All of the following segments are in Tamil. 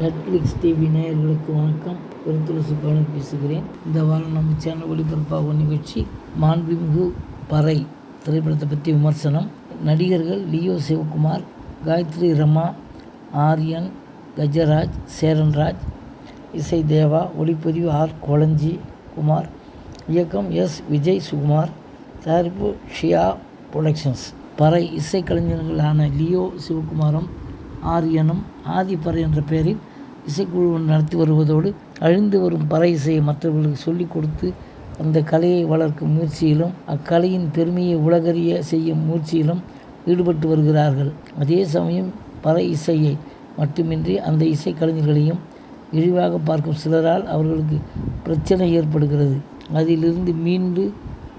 நெட்ஃப்ளிக்ஸ் டிவி நேயர்களுக்கு வணக்கம். பெருத்துளசி பவனி பேசுகிறேன். இந்த வாரம் நம்ம சேனல் ஒளிபரப்பாகும் நிகழ்ச்சி மாண்புமிகு பறை திரைப்படத்தை பற்றி விமர்சனம். நடிகர்கள் லியோ சிவகுமார் காயத்ரி ரமா ஆரியன் கஜராஜ் சேரன்ராஜ் இசை தேவா ஒளிப்பதிவு ஆர் கொளஞ்சி குமார் இயக்கம் எஸ் விஜய் சுகுமார் தயாரிப்பு ஷியா புரொடக்ஷன்ஸ். பறை இசைக்கலைஞர்களான லியோ சிவகுமாரும் ஆரியனும் ஆதிப்பறை என்ற பெயரில் இசைக்குழு நடத்தி வருவதோடு அழிந்து வரும் பறை இசையை மற்றவர்களுக்கு சொல்லிக் கொடுத்து அந்த கலையை வளர்க்கும் முயற்சியிலும் அக்கலையின் பெருமையை உலகறிய செய்யும் முயற்சியிலும் ஈடுபட்டு வருகிறார்கள். அதே சமயம் பறை இசையை மட்டுமின்றி அந்த இசைக்கலைஞர்களையும் இழிவாக பார்க்கும் சிலரால் அவர்களுக்கு பிரச்சனை ஏற்படுகிறது. அதிலிருந்து மீண்டு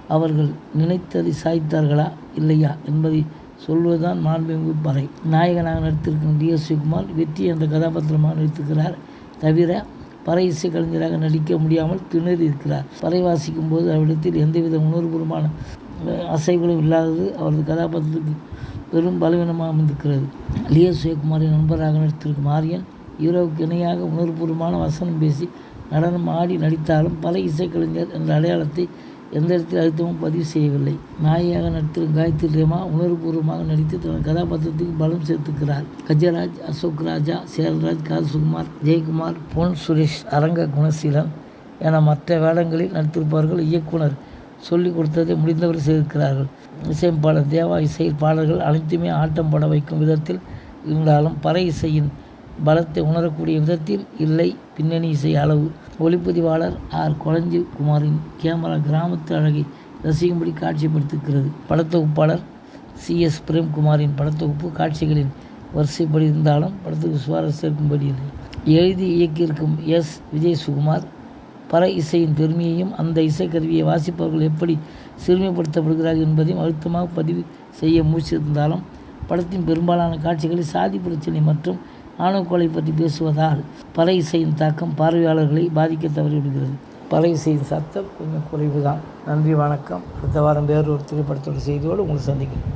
அவர்கள் நினைத்ததை சாய்த்தார்களா இல்லையா என்பதை சொல்வதுதான் மாண்புமிகு பறை. நாயகனாக நடித்திருக்கும் டி எஸ் சிவகுமார் வெற்றி என்ற கதாபாத்திரமாக நடித்திருக்கிறார். தவிர பறை இசை கலைஞராக நடிக்க முடியாமல் திணறி இருக்கிறார். பறை வாசிக்கும் போது அவரிடத்தில் எந்தவித உணர்வுபூர்வமான அசைவுகளும் இல்லாதது அவரது கதாபாத்திரத்துக்கு பெரும் பலவீனமாக அமைந்திருக்கிறது. லியோ சிவகுமாரின் நண்பராக நடித்திருக்கும் ஆரியன் ஹீரோவுக்கு இணையாக உணர்வுபூர்வமான வசனம் பேசி நடனம் ஆடி நடித்தாலும் பல இசைக்கலைஞர் என்ற அடையாளத்தை எந்த இடத்தில் அழுத்தமும் பதிவு செய்யவில்லை. நாயாக நடித்திருக்கும் காயத்ரி ரேமா உணர்வுபூர்வமாக நடித்து தனது கதாபாத்திரத்துக்கு பலம் சேர்த்துக்கிறார் கஜராஜ் அசோக் ராஜா சேரராஜ் காசுகுமார் ஜெயக்குமார் பொன் சுரேஷ் அரங்க குணசீலன் என மற்ற வேடங்களில் நடித்திருப்பவர்கள் இயக்குனர் சொல்லிக் கொடுத்ததை முடிந்தவரை செய்திருக்கிறார்கள். இசையமைப்பாளர் தேவா இசையில் பாடல்கள் அனைத்துமே ஆட்டம் பட வைக்கும் விதத்தில் இருந்தாலும் பறை இசையின் பலத்தை உணரக்கூடிய விதத்தில் இல்லை. பின்னணி இசை அளவு ஒளிப்பதிவாளர் ஆர். கொளஞ்சி குமாரின் கேமரா கிராமத்து அழகை ரசிக்கும்படி காட்சிப்படுத்துகிறது படத்தொகுப்பாளர் சி. எஸ். பிரேம்குமாரின் படத்தொகுப்பு காட்சிகளின் வரிசைப்படி இருந்தாலும் படத்துக்கு சுவாரஸ்யம் இருக்கும்படி இல்லை. எழுதி இயக்கியிருக்கும் எஸ். விஜய் சுகுமார் பர இசையின் பெருமையையும் அந்த இசைக்கருவியை வாசிப்பவர்கள் எப்படி சிறுமைப்படுத்தப்படுகிறார்கள் என்பதையும் அழுத்தமாக பதிவு செய்ய முயற்சித்திருந்தாலும் படத்தின் பெரும்பாலான காட்சிகளில் சாதி பிரச்சனை மற்றும் ஆணவ பற்றி பேசுவதால் பல இசையின் தாக்கம் பார்வையாளர்களை பாதிக்க தவறிவிடுகிறது. பல இசையின் சத்தம் கொஞ்சம் குறைவு தான் நன்றி வணக்கம். அடுத்த வாரம் வேறொரு திரைப்படத்தோட செய்தியோடு உங்களை சந்திக்கிறேன்.